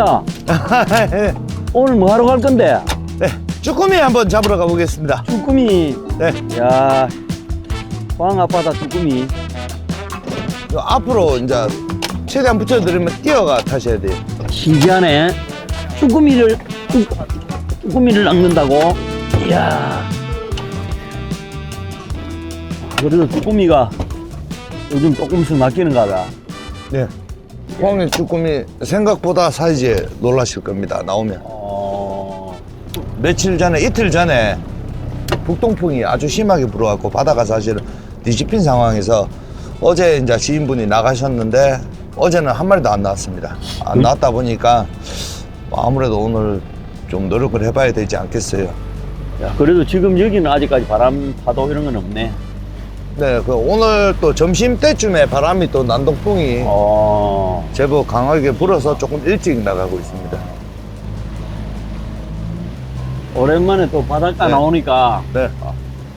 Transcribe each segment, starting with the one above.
어, 오랜만이다. 네, 오늘 뭐 하러 갈 건데? 네, 쭈꾸미 한번 잡으러 가보겠습니다. 쭈꾸미. 네, 야, 광 아빠다 쭈꾸미. 요 앞으로 이제 최대한 붙여드리면 뛰어가 타셔야 돼요. 신기하네. 쭈꾸미를 쭈, 쭈꾸미를 낚는다고? 이야. 그래도 쭈꾸미가 요즘 조금씩 낚이는가 봐. 네. 포항의 쭈꾸미 생각보다 사이즈에 놀라실 겁니다. 나오면. 어, 며칠 전에, 이틀 전에 북동풍이 아주 심하게 불어갖고 바다가 사실은 뒤집힌 상황에서 어제 이제 지인분이 나가셨는데 어제는 한 마리도 안 나왔습니다. 안 음? 나왔다 보니까 아무래도 오늘 좀 노력을 해봐야 되지 않겠어요. 야, 그래도 지금 여기는 아직까지 바람 파도 이런 건 없네. 네, 그 오늘 또 점심 때쯤에 바람이 또 난동풍이 어, 제법 강하게 불어서 조금 일찍 나가고 있습니다. 오랜만에 또 바닷가 네. 나오니까 네.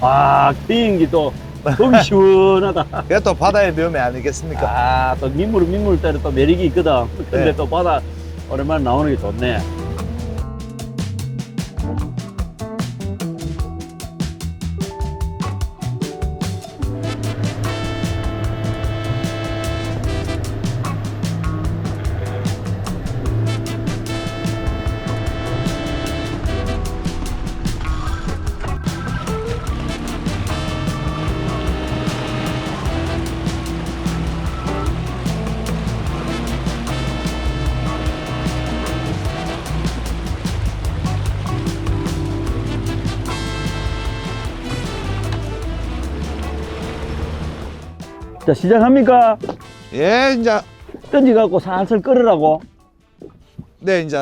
아 비행기 또 너무 시원하다. 그게 또 바다의 묘미 아니겠습니까? 아또 민물 민물 때는 또 매력이 있거든. 근데 네. 또 바다 오랜만에 나오는 게 좋네. 자 시작합니까? 예, 이제 던지갖고 살살 끓으라고. 네, 이제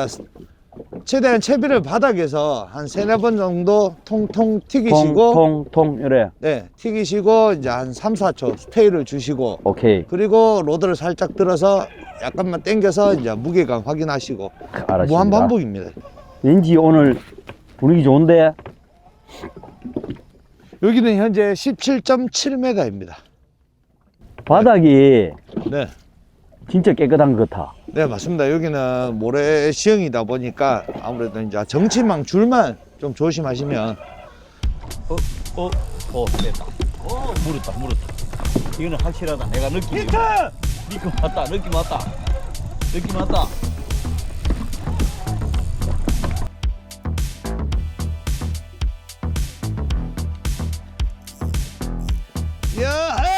최대한 채비를 바닥에서 한 세네 번 정도 통통 튀기시고 통통통 이래. 네, 튀기시고 이제 한 3, 4초 스테이를 주시고 오케이. 그리고 로드를 살짝 들어서 약간만 당겨서 이제 무게감 확인하시고 알았습니다. 무한 반복입니다. 왠지 오늘 분위기 좋은데. 여기는 현재 17.7m입니다. 바닥이 네. 진짜 깨끗한 것 같아. 네, 맞습니다. 여기는 모래 시형이다 보니까 아무래도 이제 정치망 줄만 좀 조심하시면 어, 어, 어, 됐다. 어, 물었다, 물었다. 이거는 확실하다. 내가 느낌이. 히트! 느낌 왔다, 느낌 왔다. 느낌 왔다. 야.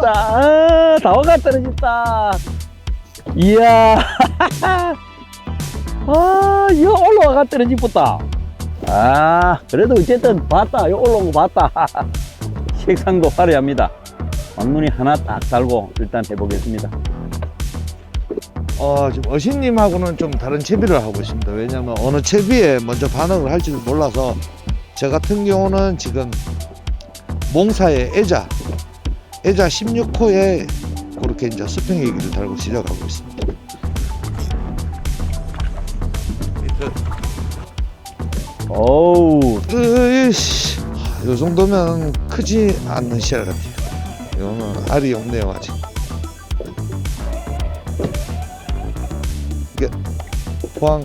떨어졌다. 아, 다와가 떨어졌다. 이야. 아, 이거 올라와가 떨어지겠다. 아, 그래도 어쨌든 봤다. 이거 올라온 거 봤다. 색상도 화려합니다. 왕눈이 하나 딱 달고 일단 해보겠습니다. 어, 지금 어신님하고는 좀 다른 채비를 하고 있습니다. 왜냐면 어느 채비에 먼저 반응을 할지를 몰라서 저 같은 경우는 지금 몽사의 애자, 애자 16호에 그렇게 이제 스팽 얘기를 달고 시작하고 있습니다. 어우, 으이씨, 이 정도면 크지 않는 시야 같아요. 이거는 알이 없네요, 아직. 이게 포항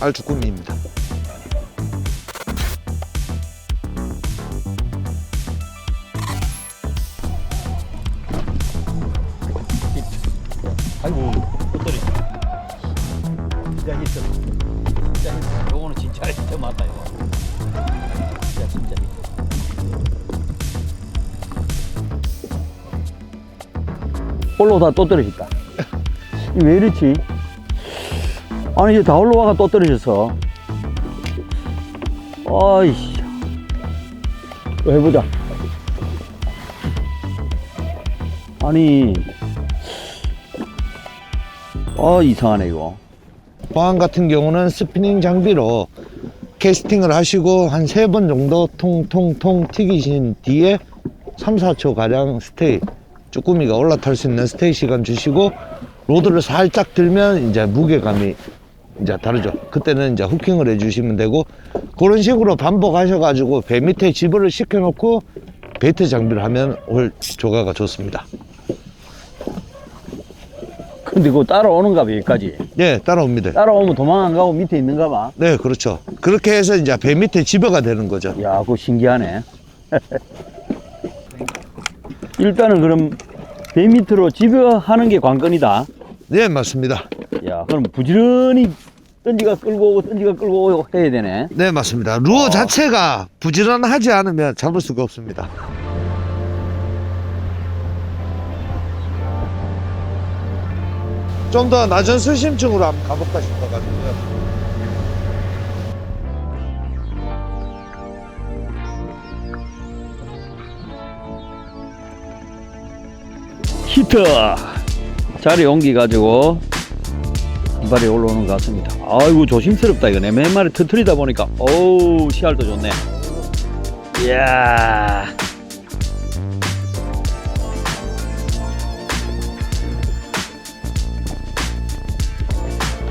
알주꾸미입니다. 올라오다 또 떨어졌다. 이왜 이렇지? 아니, 이제 다 올라와가 또 떨어졌어. 아이씨. 또 해보자. 아니, 아, 이상하네, 이거. 포항 같은 경우는 스피닝 장비로 캐스팅을 하시고 한 세 번 정도 통통통 튀기신 뒤에 3, 4초 가량 스테이 쭈꾸미가 올라탈 수 있는 스테이 시간 주시고 로드를 살짝 들면 이제 무게감이 이제 다르죠. 그때는 이제 후킹을 해주시면 되고 그런 식으로 반복하셔가지고 배 밑에 지브를 시켜놓고 베이트 장비를 하면 올 조가가 좋습니다. 근데 그거 따라오는가 봐, 여기까지. 예, 따라옵니다. 따라오면 도망 안 가고 밑에 있는가 봐. 네, 그렇죠. 그렇게 해서 이제 배 밑에 집어가 되는 거죠. 야, 그거 신기하네. 일단은 그럼 배 밑으로 집어하는 게 관건이다. 네, 맞습니다. 야, 그럼 부지런히 던지가 끌고 오고 던지가 끌고 오고 해야 되네. 네, 맞습니다. 루어 어. 자체가 부지런하지 않으면 잡을 수가 없습니다. 좀 더 낮은 수심층으로 한번 가볼까 싶어가지고요. 히트! 자리 옮기가지고 이발이 올라오는 것 같습니다. 아이고, 조심스럽다, 이거. 내몇 마리 터트리다 보니까, 어우, 씨알도 좋네. 이야.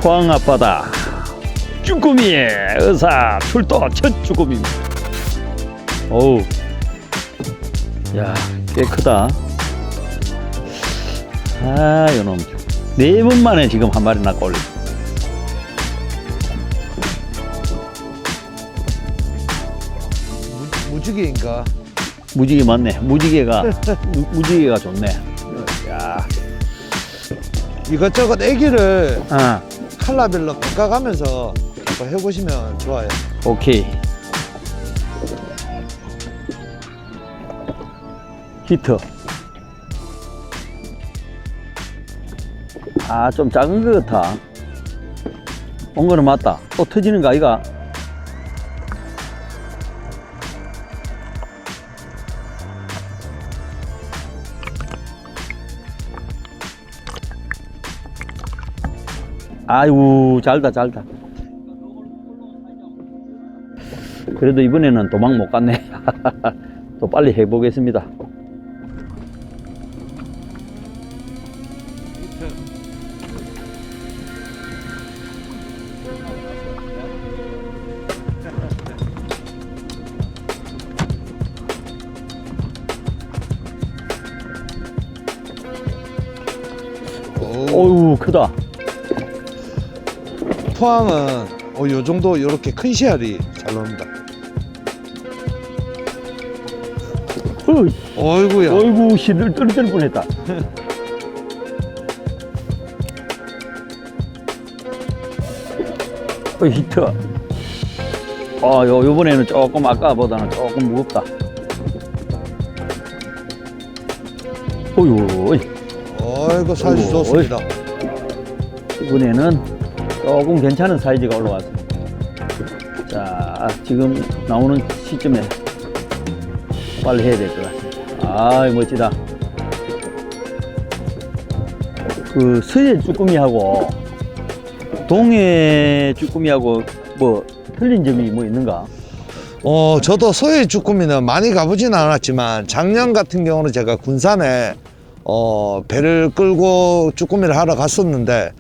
포항 앞바다. 쭈꾸미 의사 출동 첫 쭈꾸미입니다. 어우. 야, 꽤 크다. 아, 이놈. 네 번 만에 지금 한 마리 올리. 무, 무지개인가? 무지개 맞네. 무지개가, 무- 무지개가 좋네. 야, 이것저것 애기를 아, 칼라별로 바꿔가면서 한번 해보시면 좋아요. 오케이. 히트. 아, 좀 작은 것 같아. 온 거는 맞다. 또 터지는 거 아이가? 아이고, 잘다, 잘다. 그래도 이번에는 도망 못 갔네. 또 빨리 해보겠습니다. 포항은 어, 요 정도 요렇게 큰 씨알이 잘 나옵니다. 어이, 어이구야. 어이구, 시들 떨어질 뻔했다. 어, 히트. 아, 요, 요번에는 조금 아까보다는 조금 무겁다. 어유, 어이. 어이구 사이즈 어이구, 좋습니다. 이번에는 조금 괜찮은 사이즈가 올라왔습니다. 자, 지금 나오는 시점에 빨리 해야 될 것 같습니다. 아, 멋지다. 그 서해 쭈꾸미하고 동해 쭈꾸미하고 뭐 틀린 점이 뭐 있는가? 어, 저도 서해 쭈꾸미는 많이 가보진 않았지만 작년 같은 경우는 제가 군산에 어, 배를 끌고 쭈꾸미를 하러 갔었는데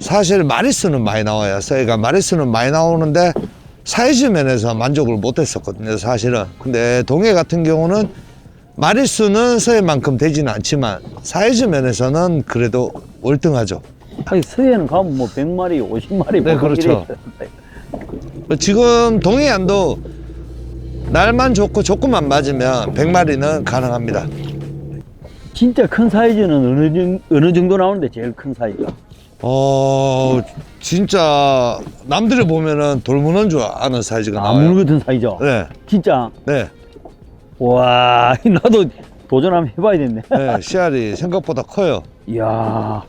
사실 마리수는 많이 나와요. 서해가 마리수는 많이 나오는데 사이즈 면에서 만족을 못 했었거든요. 사실은. 근데 동해 같은 경우는 마리수는 서해만큼 되지는 않지만 사이즈 면에서는 그래도 월등하죠. 하긴 서해는 가면 뭐 100마리, 50마리 네, 그렇죠. 지금 동해안도 날만 좋고 조금만 맞으면 100마리는 가능합니다. 진짜 큰 사이즈는 어느, 정, 어느 정도 나오는데 제일 큰 사이즈가? 어, 진짜 남들이 보면은 돌문어인 줄 아는 사이즈가 아무 나와요. 같은 사이죠? 네, 진짜? 네, 와, 나도 도전 한번 해봐야겠네. 네, 씨알이 생각보다 커요. 이야,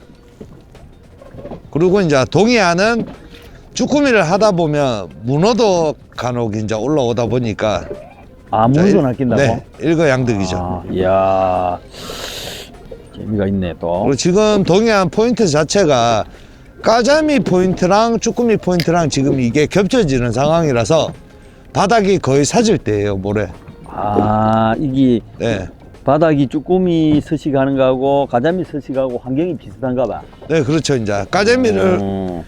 그리고 이제 동해안은 쭈꾸미를 하다 보면 문어도 간혹 이제 올라오다 보니까 아무도 낚인다고? 네, 일거양득이죠. 아, 이야, 재미가 있네, 또. 지금 동해안 포인트 자체가 까자미 포인트랑 쭈꾸미 포인트랑 지금 이게 겹쳐지는 상황이라서 바닥이 거의 사질 때예요 모래. 아, 이게 네, 바닥이 쭈꾸미 서식하는 거하고 가자미 서식하고 환경이 비슷한가 봐. 네 그렇죠 이제 까자미를 음,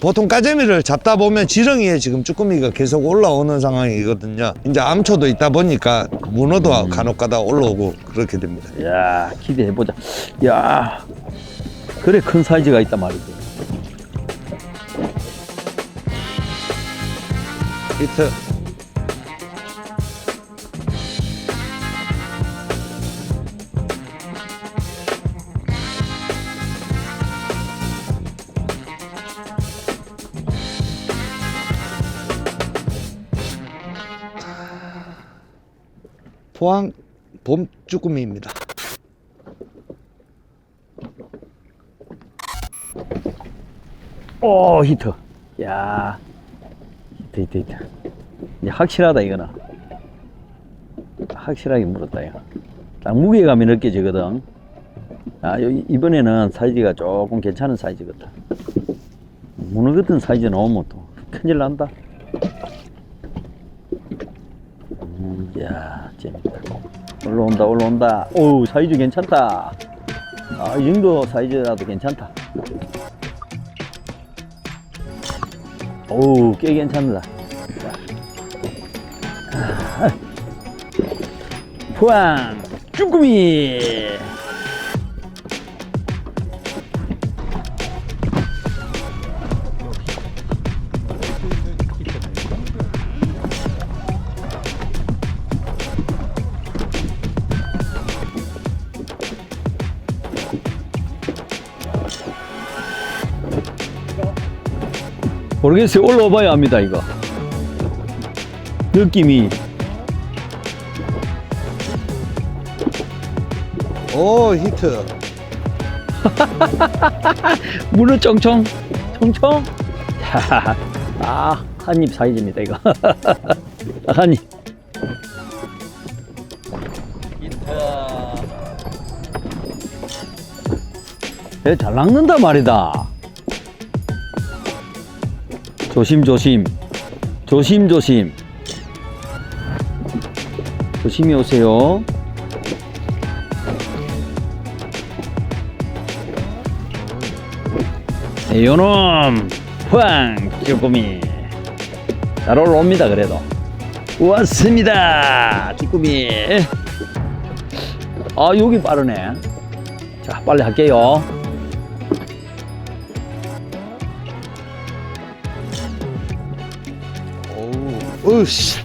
보통 까자미를 잡다 보면 지렁이에 지금 쭈꾸미가 계속 올라오는 상황이거든요. 이제 암초도 있다 보니까 문어도 간혹가다 올라오고 그렇게 됩니다. 이야, 기대해보자. 이야, 그래 큰 사이즈가 있단 말이지. 히트. 포항 봄 쭈꾸미입니다. 오 히트. 야 히트 히트 히트. 이제 확실하다 이거는. 확실하게 물었다 이거. 딱 무게감이 느껴지거든. 아 요- 이번에는 사이즈가 조금 괜찮은 사이즈 같다. 문어 같은 사이즈 나오면 또 큰일 난다. 음, 야 재밌다. 올라온다 올라온다. 오 사이즈 괜찮다. 아, 이 정도 사이즈라도 괜찮다. 오우, 꽤 괜찮다. 자. 아, 포항, 쭈꾸미! 모르겠어요. 올라와봐야 합니다, 이거. 느낌이. 오 히트. 쫑쫑, 총총. 자, 아, 한 입 사이즈입니다, 이거. 한입. 예, 잘 낚는다 말이다. 조심, 조심. 조심, 조심. 조심히 오세요. 네, 요놈. 포항 쭈꾸미. 잘 올라옵니다 그래도. 왔습니다 쭈꾸미. 아 여기 빠르네. 자 빨리 할게요 으씨.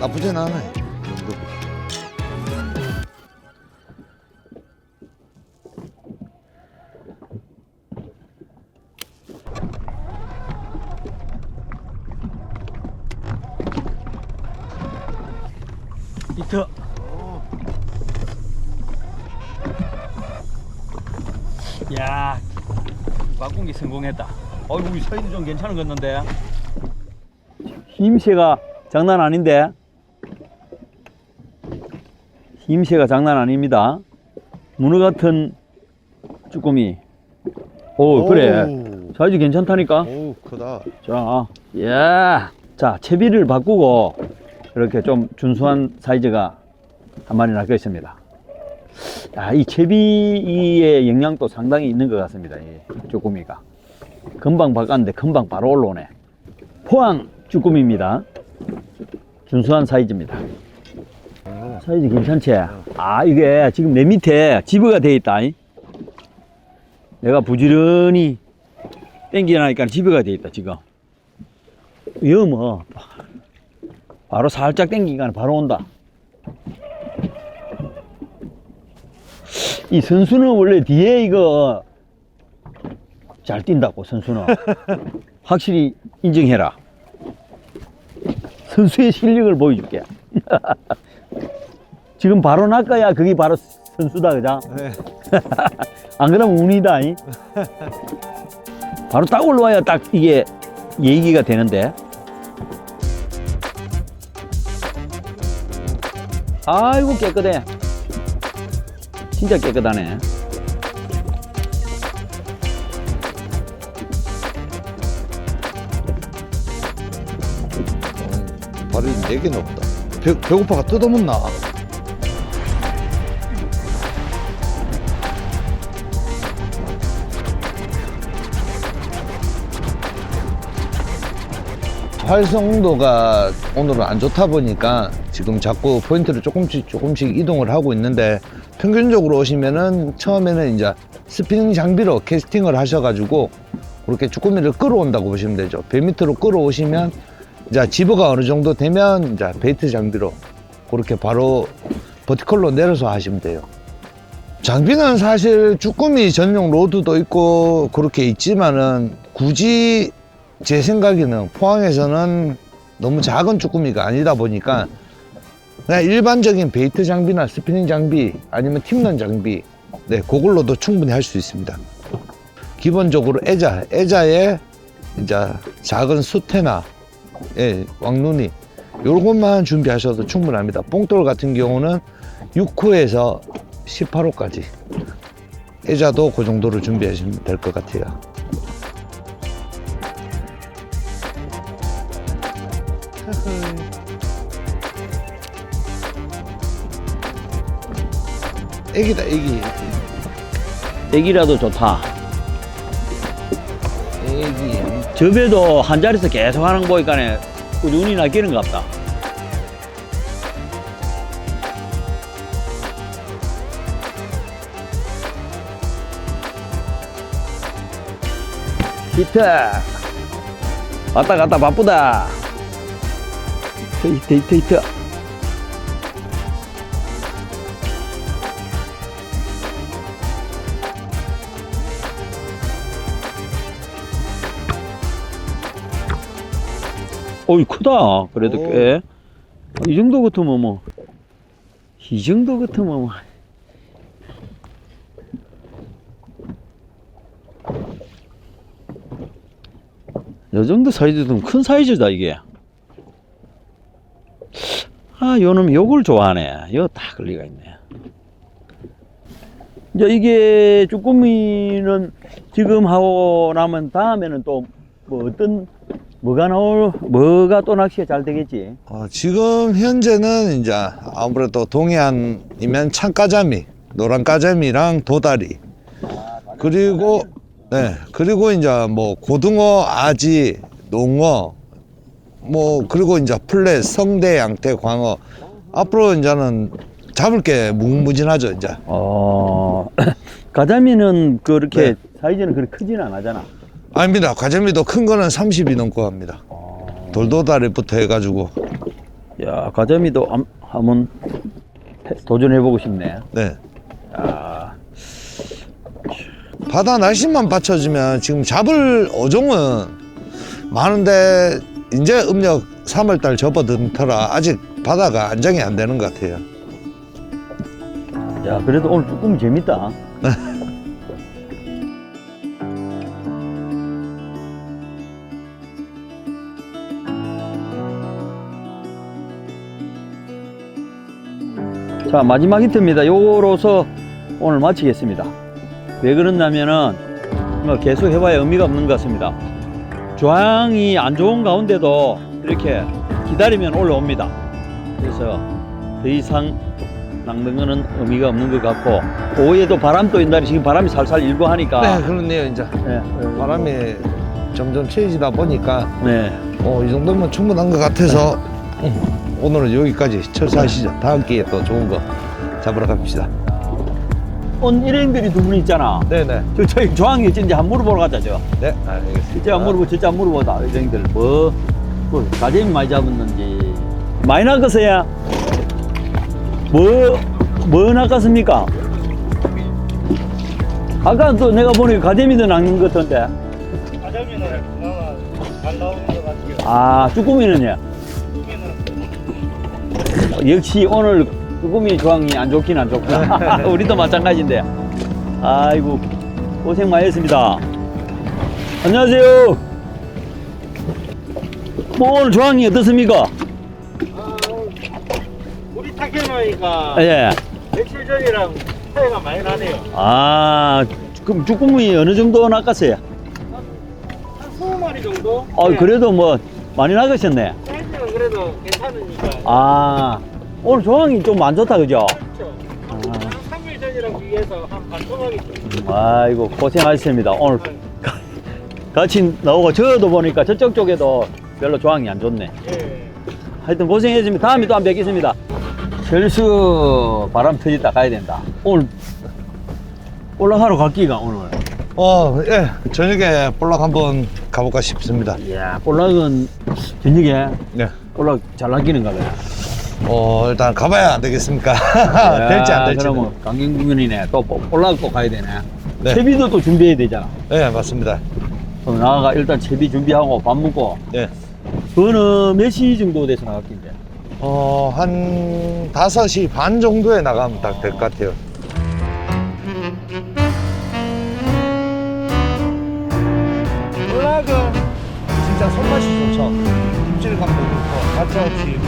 나쁘진 않아. 이 정도. 이트 야게 성공했다 어이구 이 사이즈 좀 괜찮은 건데 힘새가 장난 아닌데 힘새가 장난 아닙니다 문어 같은 쭈꾸미 오 그래 오우. 사이즈 괜찮다니까 오우, 크다. 자, 예. 자, 채비를 바꾸고 이렇게 좀 준수한 사이즈가 한 마리 낚여 있습니다. 아, 이 채비의 영향도 상당히 있는 것 같습니다. 이 쭈꾸미가. 금방 바꿨는데 금방 바로 올라오네. 포항 쭈꾸미입니다. 준수한 사이즈입니다. 사이즈 괜찮지? 아, 이게 지금 내 밑에 지브가 되어 있다. 이. 내가 부지런히 땡기나니까 지브가 되어 있다, 지금. 이거 뭐 바로 살짝 땡기니까 바로 온다 이 선수는 원래 뒤에 이거 잘 뛴다고 선수는. 확실히 인정해라. 선수의 실력을 보여줄게. 지금 바로 낚아야 그게 바로 선수다 그자 네. 안 그러면 운이다 이. 바로 딱 올라와야 딱 이게 얘기가 되는데. 아이고 깨끗해. 진짜 깨끗하네 발이 네 개는 없다. 배, 배고파가 뜯어먹나? 활성도가 오늘은 안 좋다 보니까 지금 자꾸 포인트를 조금씩 조금씩 이동을 하고 있는데 평균적으로 오시면은 처음에는 이제 스피닝 장비로 캐스팅을 하셔가지고 그렇게 쭈꾸미를 끌어온다고 보시면 되죠. 배 밑으로 끌어오시면 이제 집어가 어느 정도 되면 이제 베이트 장비로 그렇게 바로 버티컬로 내려서 하시면 돼요. 장비는 사실 쭈꾸미 전용 로드도 있고 그렇게 있지만은 굳이 제 생각에는 포항에서는 너무 작은 쭈꾸미가 아니다 보니까 그냥 일반적인 베이트 장비나 스피닝 장비 아니면 팁런 장비 네 그걸로도 충분히 할 수 있습니다. 기본적으로 애자 애자에 이제 작은 수태나 예, 왕눈이 요것만 준비하셔도 충분합니다. 뽕돌 같은 경우는 6호에서 18호까지 애자도 그 정도로 준비하시면 될 것 같아요. 애기다 애기 애기라도 좋다. 애기 저배도 한 자리에서 계속 하는 거 보니까 눈이 나기는 것 같다. 히트! 왔다 갔다 바쁘다. 히트, 히트, 히트, 어이, 크다. 그래도 오. 꽤. 이 정도 같으면 뭐. 이 정도 같으면 뭐. 요 정도 사이즈도 큰 사이즈다, 이게. 아, 요놈 요걸 좋아하네. 요딱 걸리가 있네. 이제 이게 쭈꾸미는 지금 하고 나면 다음에는 또 뭐 어떤 뭐가 나올 뭐가 또 낚시가 잘 되겠지. 어, 지금 현재는 이제 아무래도 동해안이면 창가자미, 노란 가자미랑 도다리 그리고 네 그리고 이제 뭐 고등어, 아지, 농어 뭐 그리고 이제 플랫, 성대, 양태, 광어 앞으로 이제는 잡을 게 무궁무진하죠 이제 어 가자미는 그렇게 네. 사이즈는 그렇게 크지는 않아잖아. 아닙니다 가자미도 큰 거는 30이 넘고 합니다 돌도다리부터 해가지고 야 가자미도 함- 한번 해- 도전해보고 싶네. 네 야, 바다 날씨만 받쳐주면 지금 잡을 어종은 많은데 이제 음력 3월달 접어든 터라 아직 바다가 안정이 안 되는 것 같아요. 야 그래도 오늘 쭈꾸미 재밌다. 자 마지막 힌트입니다. 요로서 오늘 마치겠습니다. 왜 그러냐면은 뭐 계속 해봐야 의미가 없는 것 같습니다. 조항이 안 좋은 가운데도 이렇게 기다리면 올라옵니다. 그래서 더 이상 낚는 거는 의미가 없는 것 같고 오후에도 바람도 있는데 지금 바람이 살살 일고 하니까 네, 그렇네요. 이제 네, 바람이 점점 채지다 보니까 네. 어, 이 정도면 충분한 것 같아서 음, 오늘은 여기까지 철수하시죠. 다음 기회에 또 좋은 거 잡으러 갑시다. 온 일행들이 두 분 있잖아. 네네. 저 저희 조항이 진짜 한 물어보러 가자 저. 네, 알겠습니다. 진짜 안 물어보 진짜 안 물어보다 일행들 뭐, 뭐 가재미 많이 잡았는지 많이 낚았어요. 뭐 뭐 낚았습니까? 아까 또 내가 보니까 가재미도 낚는 것 같던데. 가자미는 그나마 안 나오는 것 같아요. 아 쭈꾸미는요? 역시 오늘 쭈꾸미 조항이 안 좋긴 안 좋구나. 우리도 마찬가지인데. 아이고, 고생 많이 했습니다. 안녕하세요. 뭐 오늘 조항이 어떻습니까? 아, 우리 탁해놓으니까 예. 며칠 전이랑 차이가 많이 나네요. 아, 그럼 쭈꾸미 어느 정도 낚았어요? 한 20마리 정도? 아, 네. 그래도 뭐 많이 낚으셨네. 사이즈는 그래도 괜찮으니까. 아, 오늘 조항이 좀 안 좋다, 그죠? 그렇죠. 아. 한 3일 전이랑 비해서 한 반토막이 좀. 아이고, 고생하셨습니다. 오늘 같이 나오고 저도 보니까 저쪽 쪽에도 별로 조항이 안 좋네. 예. 하여튼 고생했습니다. 다음에 또 한 번 뵙겠습니다. 철수 바람 터졌다 가야 된다. 오늘 올라가러 갈기가 오늘. 어, 예. 저녁에 볼락 한번 가볼까 싶습니다. 이야, 볼락은 저녁에 네. 볼락 잘 낚이는가 봐요. 어, 일단 가봐야 안 되겠습니까? 될지 안 될지. 그러면 강경군이네. 또 볼- 볼락 또 가야 되네. 네. 채비도 또 준비해야 되잖아. 네, 맞습니다. 그럼 나가 일단 채비 준비하고 밥 먹고. 네. 그거는 몇 시 정도 돼서 나갈긴데? 어, 한 5시 반 정도에 나가면 딱 될 것 같아요. 볼락은 진짜 손맛이 좋죠. 입질감도 좋고, 가차없이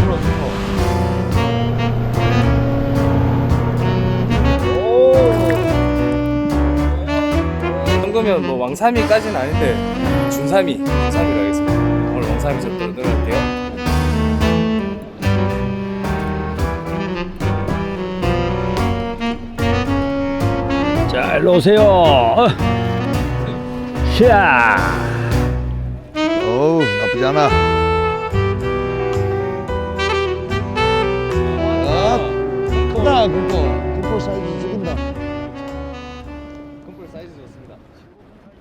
왕삼이까지는 아닌데 준삼이 준삼이로 하겠습니다 오늘 왕삼이 좀 들어갈게요 자, 일로 오세요. 어. 샤. 어우, 나쁘지 않아. 아, 크다, 그거.